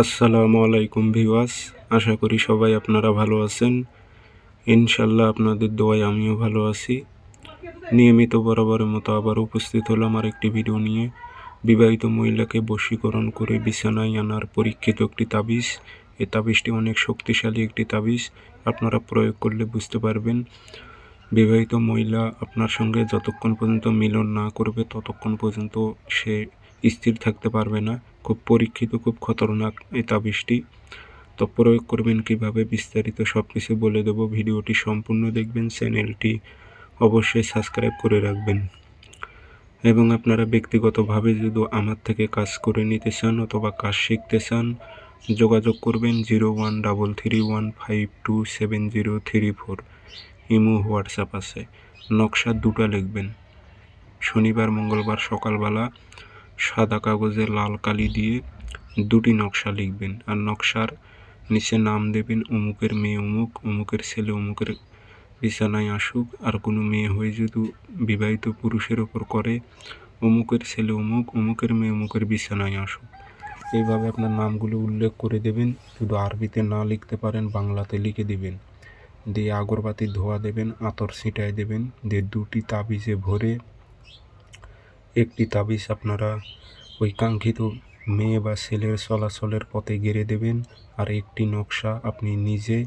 আসসালামু আলাইকুম ভিওয়াস আশা করি সবাই আপনারা ভালো আছেন। ইনশাল্লাহ আপনাদের দোয়ায় আমিও ভালো আছি। নিয়মিত বরাবরের মতো আবার উপস্থিত হলাম আর একটি ভিডিও নিয়ে। বিবাহিত মহিলাকে বশীকরণ করে বিছানায় আনার পরীক্ষিত একটি তাবিজ। এই তাবিজটি অনেক শক্তিশালী একটি তাবিজ, আপনারা প্রয়োগ করলে বুঝতে পারবেন। বিবাহিত মহিলা আপনার সঙ্গে যতক্ষণ পর্যন্ত মিলন না করবে, ততক্ষণ পর্যন্ত সে স্থির থাকতে পারবে না, খুব পরীক্ষিত, খুব খতরনাক এই তাবিজটি। তো প্রয়োগ করবেন কীভাবে বিস্তারিত সব কিছু বলে দেবো, ভিডিওটি সম্পূর্ণ দেখবেন, চ্যানেলটি অবশ্যই সাবস্ক্রাইব করে রাখবেন। এবং আপনারা ব্যক্তিগতভাবে যদি আমার থেকে কাজ করে নিতে চান অথবা কাজ শিখতে চান, যোগাযোগ করবেন zero one double three one five two seven zero three four. Imo, WhatsApp আছে। নকশা দুটো লিখবেন। শনিবার, মঙ্গলবার, সকালবেলা সাদা কাগজে লাল কালি দিয়ে দুটি নকশা লিখবেন আর নকশার নিচে নাম দেবেন, অমুকের মেয়ে অমুক, অমুকের ছেলে অমুকের বিছানায় আসুক, আর কোনো মেয়ে হয়ে যদি বিবাহিত পুরুষের ওপর করে, অমুকের ছেলে অমুক, অমুকের মেয়ে অমুকের বিছানায় আসুক। এইভাবে আপনার নামগুলো উল্লেখ করে দেবেন, শুধু আরবিতে না লিখতে পারেন, বাংলাতে লিখে দেবেন। দিয়ে আগরবাতি ধোয়া দেবেন, আতর ছিটায় দেবেন, দিয়ে দুটি তাবিজে ভরে একটি তাবিজ আপনারা ওই কাঙ্ক্ষিত মেয়ে বা ছেলের চলাচলের পথে গেড়ে দেবেন আর একটি নকশা আপনি নিজে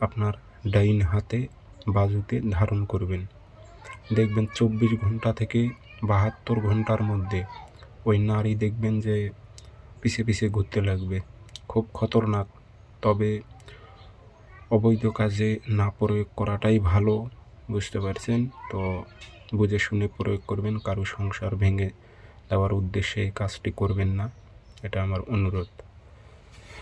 আপনার ডাইন হাতে বাজুতে ধারণ করবেন। দেখবেন চব্বিশ ঘণ্টা থেকে বাহাত্তর ঘণ্টার মধ্যে ওই নারী দেখবেন যে পিছে পিছে ঘুরতে লাগবে। খুব খতরনাক। তবে অবৈধ কাজে না প্রয়োগ করাটাই ভালো, বুঝতে পারছেন? তো বুঝে শুনে প্রয়োগ করবেন, কারও সংসার ভেঙে দেওয়ার উদ্দেশ্যে এই কাজটি করবেন না। এটা আমার অনুরোধ।